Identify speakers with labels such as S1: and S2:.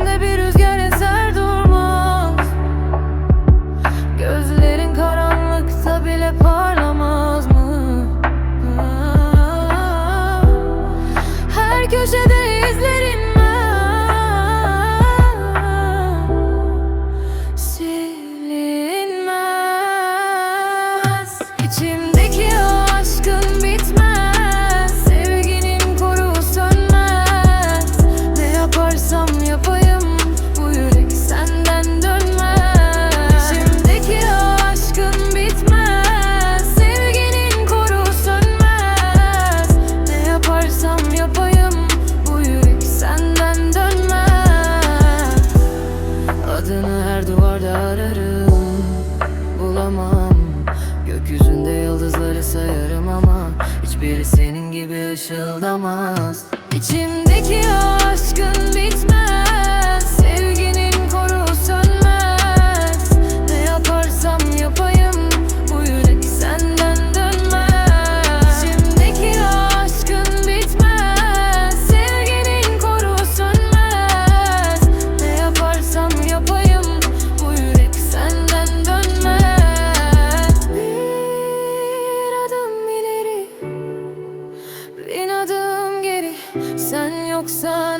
S1: Yüzümde bir rüzgar eser durmaz. Gözlerin karanlıkta bile parlamaz mı? Her köşede izlerin Silinmez. İçim her duvarda ararım. Bulamam. Gökyüzünde yıldızları sayarım ama Hiçbiri senin gibi ışıldamaz. İçimdeki aşkın bitmez sun